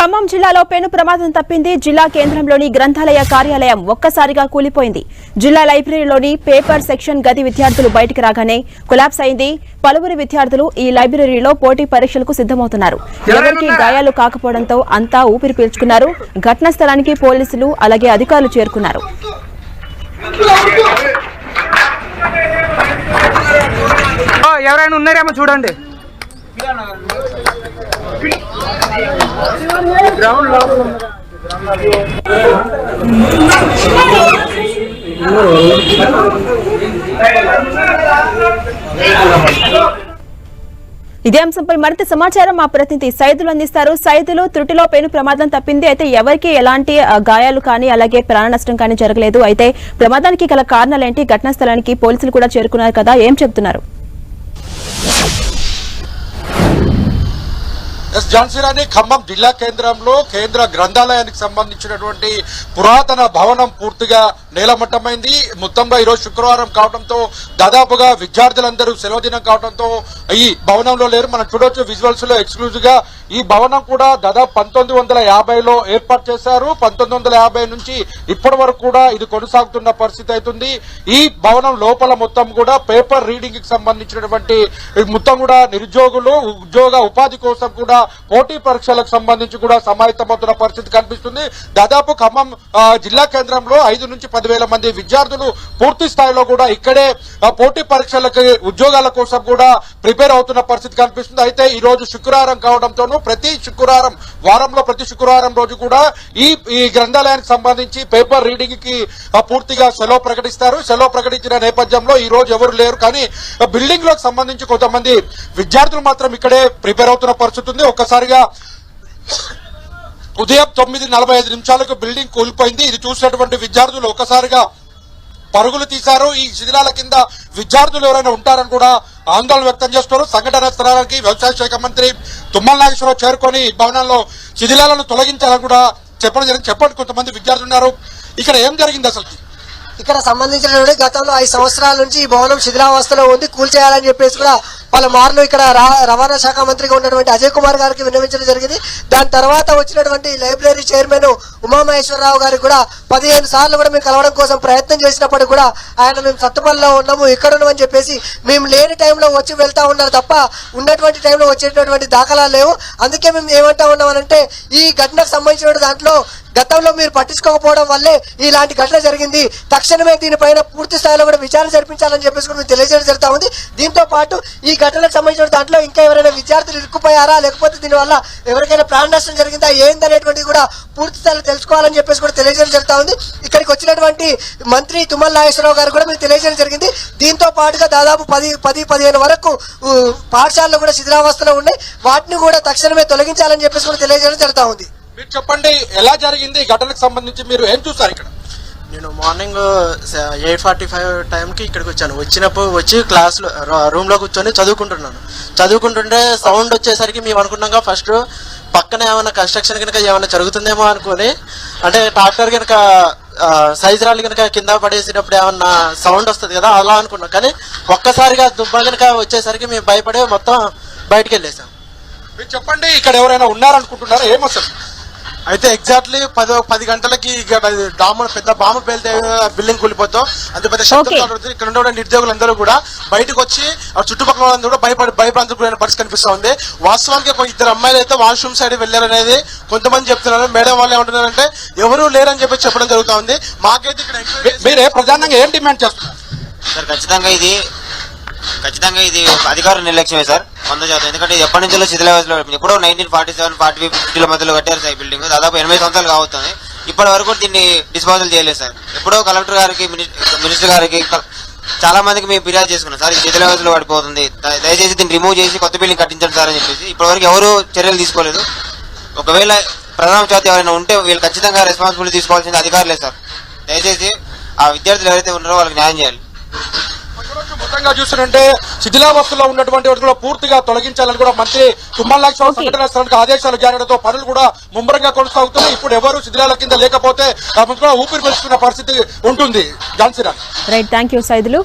ఖమ్మం జిల్లాలో పెను ప్రమాదం తప్పింది. జిల్లా కేంద్రంలోని గ్రంథాలయ కార్యాలయం ఒక్కసారిగా కూలిపోయింది. జిల్లా లైబ్రరీలోని పేపర్ సెక్షన్ గది విద్యార్థులు బయటికి రాగానే కొలాప్స్ అయింది. పలువురు విద్యార్థులు ఈ లైబ్రరీలో పోటీ పరీక్షలకు సిద్ధమవుతున్నారు. ఎవరికి గాయాలు కాకపోవడంతో అంతా ఊపిరి పీల్చుకున్నారు. ఘటనా స్థలానికి పోలీసులు అలాగే అధికారులు చేరుకున్నారు. ఎవరైనా ఉన్నారేమో చూడండి. ఇదే అంశంపై మరింత సమాచారం మా ప్రతినిధి సైదులు అందిస్తారు. సైదులు త్రుటిలో పెను ప్రమాదం తప్పింది. అయితే ఎవరికి ఎలాంటి గాయాలు కానీ అలాగే ప్రాణ నష్టం కానీ జరగలేదు. అయితే ప్రమాదానికి గల కారణాలేంటి? ఘటనా స్థలానికి పోలీసులు కూడా చేరుకున్నారు కదా. ఏం చెబుతున్నారు ఎస్ జాన్సీరాని ఖమ్మం జిల్లా కేంద్రంలో కేంద్ర గ్రంథాలయానికి సంబంధించినటువంటి పురాతన భవనం పూర్తిగా నేలమట్టమైంది. మొత్తంగా ఈరోజు శుక్రవారం కావడంతో దాదాపుగా విద్యార్థులందరూ సెలవు దినం కావడంతో ఈ భవనంలో లేరు. మనం చూడొచ్చు విజువల్స్లో ఎక్స్క్లూజివ్గా ఈ భవనం కూడా దాదాపు పంతొమ్మిది వందల యాభైలో ఏర్పాటు చేశారు. పంతొమ్మిది వందల యాభై నుంచి ఇప్పటి వరకు కూడా ఇది కొనసాగుతున్న పరిస్థితి అవుతుంది. ఈ భవనం లోపల మొత్తం కూడా పేపర్ రీడింగ్కి సంబంధించినటువంటి మొత్తం కూడా నిరుద్యోగులు ఉద్యోగ ఉపాధి కోసం కూడా పోటీ పరీక్షలకు సంబంధించి కూడా సమాయత్తమవుతున్న పరిస్థితి కనిపిస్తుంది. దాదాపు ఖమ్మం జిల్లా కేంద్రంలో ఐదు నుంచి పదివేల మంది విద్యార్థులు పూర్తి స్థాయిలో కూడా ఇక్కడే పోటీ పరీక్షలకి ఉద్యోగాల కోసం కూడా ప్రిపేర్ అవుతున్న పరిస్థితి కనిపిస్తుంది. అయితే ఈ రోజు శుక్రవారం కావడంతోనూ ప్రతి శుక్రవారం వారంలో ప్రతి శుక్రవారం రోజు కూడా ఈ ఈ గ్రంథాలయానికి సంబంధించి పేపర్ రీడింగ్కి పూర్తిగా సెలవు ప్రకటిస్తారు. సెలవు ప్రకటించిన నేపథ్యంలో ఈ రోజు ఎవరు లేరు. కానీ బిల్డింగ్లకు సంబంధించి కొంతమంది విద్యార్థులు మాత్రం ఇక్కడే ప్రిపేర్ అవుతున్న పరిస్థితి ఉంది. ఒక్కసారిగా ఉదయం తొమ్మిది నలభై ఐదు నిమిషాలకు బిల్డింగ్ కూలిపోయింది. ఇది చూసినటువంటి విద్యార్థులు ఒక్కసారిగా పరుగులు తీశారు. ఈ శిథిలాల కింద విద్యార్థులు ఎవరైనా ఉంటారని కూడా ఆందోళన వ్యక్తం చేస్తున్నారు. సంఘటన స్థలానికి వ్యవసాయ శాఖ మంత్రి తుమ్మల నాగేశ్వరరావు చేరుకొని భవనంలో శిథిలాలను తొలగించాలని కూడా చెప్పడం జరిగింది. చెప్పండి కొంతమంది విద్యార్థులు ఉన్నారు. ఇక్కడ ఏం జరిగింది అసలు? ఇక్కడ సంబంధించిన గతంలో ఐదు సంవత్సరాల నుంచి ఈ భవనం శిథిలావస్థలో ఉంది. కూల్చేయాలని చెప్పేసి కూడా వాళ్ళ మార్లు ఇక్కడ రవాణా శాఖ మంత్రిగా ఉన్నటువంటి అజయ్ కుమార్ గారికి విన్నవించడం జరిగింది. దాని తర్వాత వచ్చినటువంటి లైబ్రరీ చైర్మన్ ఉమామహేశ్వరరావు గారికి కూడా పదిహేను సార్లు కూడా మేము కలవడం కోసం ప్రయత్నం చేసినప్పుడు కూడా ఆయన మేము సత్తుపల్లిలో ఉన్నాము ఇక్కడ ఉన్నామని చెప్పేసి మేము లేని టైంలో వచ్చి వెళ్తా ఉన్నారు తప్ప ఉన్నటువంటి టైంలో వచ్చేటటువంటి దాఖలాలు లేవు. అందుకే మేము ఏమంటా ఉన్నామనంటే ఈ ఘటనకు సంబంధించిన దాంట్లో గతంలో మీరు పట్టించుకోకపోవడం వల్లే ఇలాంటి ఘటన జరిగింది. తక్షణమే దీనిపైన పూర్తి స్థాయిలో కూడా విచారణ జరిపించాలని చెప్పేసి కూడా మీకు తెలియజేయడం జరుగుతూ ఉంది. దీంతో పాటు ఈ ఘటనకు సంబంధించిన దాంట్లో ఇంకా ఎవరైనా విద్యార్థులు ఇరుక్కుపోయారా? లేకపోతే దీనివల్ల ఎవరికైనా ప్రాణ నష్టం జరిగిందా? ఏందనేటువంటిది కూడా పూర్తి స్థాయిలో తెలుసుకోవాలని చెప్పేసి కూడా తెలియజేయడం జరుగుతూ ఉంది. ఇక్కడికి వచ్చినటువంటి మంత్రి తుమ్మల నాగేశ్వరరావు గారు కూడా మీకు తెలియజేయడం జరిగింది. దీంతో పాటుగా దాదాపు పది పది పదిహేను వరకు పాఠశాలలో పాఠశాలలు కూడా శిథిలావస్థలో ఉన్నాయి. వాటిని కూడా తక్షణమే తొలగించాలని చెప్పేసి కూడా తెలియజేయడం జరుగుతూ ఉంది. మీరు చెప్పండి ఎలా జరిగింది? ఈ ఘటనకు సంబంధించి మీరు ఏం చూసారు ఇక్కడ? నేను మార్నింగ్ ఎయిట్ ఫార్టీ ఫైవ్ టైంకి ఇక్కడికి వచ్చాను. వచ్చినప్పుడు వచ్చి క్లాస్లో రూమ్లో కూర్చొని చదువుకుంటున్నాను. చదువుకుంటుంటే సౌండ్ వచ్చేసరికి మేము అనుకున్నాం ఫస్ట్ పక్కన ఏమైనా కన్స్ట్రక్షన్ కనుక ఏమైనా జరుగుతుందేమో అనుకొని అంటే ట్రాక్టర్ కనుక సైజ్ రాళ్ళు కనుక కింద పడేసేటప్పుడు ఏమన్నా సౌండ్ వస్తుంది కదా అలా అనుకున్నాం. కానీ ఒక్కసారిగా దుబ్బ కనుక వచ్చేసరికి మేము భయపడి మొత్తం బయటికి వెళ్ళేసాం. మీరు చెప్పండి ఇక్కడ ఎవరైనా ఉన్నారనుకుంటున్నారా? ఏమొస్తుంది అయితే ఎగ్జాక్ట్లీ పది పది గంటలకి ఇక్కడ డాము పెద్ద బాంబు పేలితే బిల్డింగ్ కూలిపోతాం. అంత పెద్ద శబ్దం. ఇక్కడ ఉండే నిరుద్యోగులందరూ కూడా బయటకు వచ్చి ఆ చుట్టుపక్కల వాళ్ళందరూ కూడా భయపడి భయపడుతున్న పరిస్థితి కనిపిస్తా ఉంది. వాస్తవానికి ఒక ఇద్దరు అమ్మాయిలు అయితే వాష్రూమ్ సైడ్ వెళ్ళారనేది కొంతమంది చెప్తున్నారు. మేడం వాళ్ళు ఏమంటున్నారంటే ఎవరు లేరని చెప్పి చెప్పడం జరుగుతా ఉంది. మాకైతే ఇక్కడ మీరే ప్రధానంగా ఏం డిమాండ్ చేస్తున్నారు? సార్ ఖచ్చితంగా ఇది ఖచ్చితంగా ఇది అధికార నిర్లక్ష్యమే సార్. వంద శాతం ఎందుకంటే ఎప్పటి నుంచో శిథిలావస్థలో ఎప్పుడో నైన్టీన్ ఫార్టీ సెవెన్ ఫార్టీ ఫిఫ్టీల మధ్యలో కట్టారు సార్ ఈ బిల్డింగ్ దాదాపు ఎనభై సంవత్సరాలు కావుతుంది ఇప్పటి వరకు దీన్ని డిస్పోజల్ చేయలేదు సార్. ఎప్పుడో కలెక్టర్ గారికి మినిస్టర్ గారికి చాలా మందికి మేము ఫిర్యాదు చేసుకున్నాం. సార్ ఇది శిథిలావస్థలో పడిపోతుంది. దయచేసి దీన్ని రిమూవ్ చేసి కొత్త బిల్డింగ్ కట్టించండి సార్ అని చెప్పేసి. ఇప్పటివరకు ఎవరు చర్యలు తీసుకోలేదు. ఒకవేళ ప్రధాన చౌతి ఎవరైనా ఉంటే వీళ్ళు ఖచ్చితంగా రెస్పాన్సిబిలిటీ తీసుకోవాల్సింది అధికారులే సార్. దయచేసి ఆ విద్యార్థులు ఎవరైతే ఉన్నారో వాళ్ళకి న్యాయం చేయాలి. మొత్తంగా చూస్తుంటే శిథిలావస్థలో ఉన్నటువంటి కూడా పూర్తిగా తొలగించాలని కూడా మంత్రి తుమ్మల Okay. సంఘటన స్థలానికి ఆదేశాలు జారడంతో పనులు కూడా ముమ్మరంగా కొనసాగుతున్నాయి. ఇప్పుడు ఎవరు శిథిలాల కింద లేకపోతే ఊపిరి పీల్చుకున్న పరిస్థితి ఉంటుంది. Jhansi right thank you Saidulu